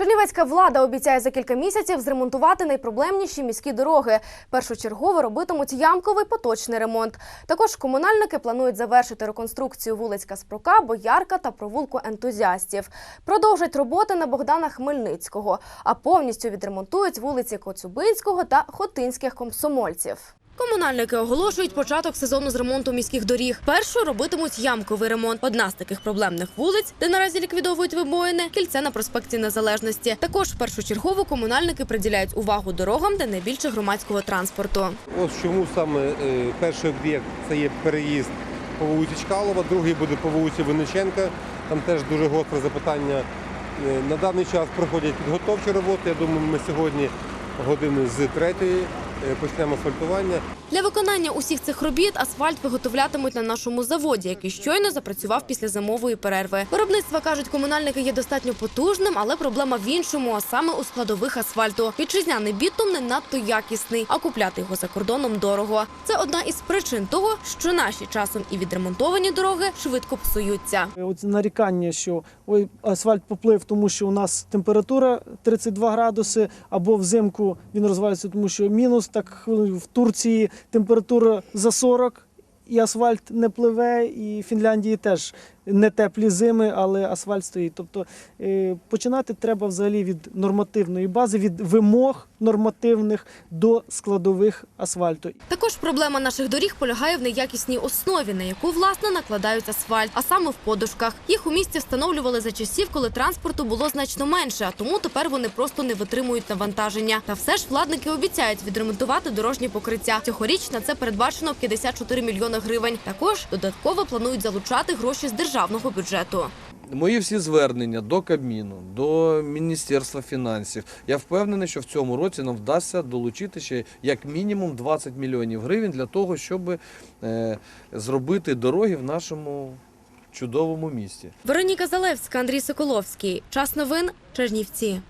Чернівецька влада обіцяє за кілька місяців зремонтувати найпроблемніші міські дороги. Першочергово робитимуть ямковий поточний ремонт. Також комунальники планують завершити реконструкцію вулиць Каспрука, Боярка та провулку ентузіастів. Продовжать роботи на Богдана Хмельницького, а повністю відремонтують вулиці Коцюбинського та Хотинських комсомольців. Комунальники оголошують початок сезону з ремонту міських доріг. Першу робитимуть ямковий ремонт. Одна з таких проблемних вулиць, де наразі ліквідовують вибоїни, кільце на проспекті Незалежності. Також першочергово комунальники приділяють увагу дорогам, де найбільше громадського транспорту. Ось чому саме е, перший об'єкт це є переїзд по вулиці Чкалова, другий буде по вулиці Винниченка. Там теж дуже гостре запитання. Е, На даний час проходять підготовчі роботи. Я думаю, ми сьогодні години з третьої е, почнемо асфальтування. Для виконання усіх цих робіт асфальт виготовлятимуть на нашому заводі, який щойно запрацював після зимової перерви. Виробництво кажуть, комунальники є достатньо потужним, але проблема в іншому, а саме у складових асфальту. Вітчизняний бітум не надто якісний, а купляти його за кордоном дорого. Це одна із причин того, що наші часом і відремонтовані дороги швидко псуються. От нарікання, що ой, асфальт поплив, тому що у нас температура 32 градуси, або взимку він розвалюється, тому що мінус. Так в Турції температура за 40, і асфальт не пливе, і в Фінляндії теж не теплі зими, але асфальт стоїть. Тобто е, починати треба взагалі від нормативної бази, від вимог нормативних до складових асфальту. Також проблема наших доріг полягає в неякісній основі, на яку власне накладають асфальт, а саме в подушках. Їх у місті встановлювали за часів, коли транспорту було значно менше, а тому тепер вони просто не витримують навантаження. Та все ж владники обіцяють відремонтувати дорожні покриття. Цьогоріч на це передбачено 54 мільйони гривень. Також додатково планують залучати гроші з державного бюджету. Мої всі звернення до Кабміну, до Міністерства фінансів. Я впевнений, що в цьому році нам вдасться долучити ще як мінімум 20 мільйонів гривень для того, щоб е, зробити дороги в нашому чудовому місті. Вероніка Залевська, Андрій Соколовський. Час новин. Чернівці.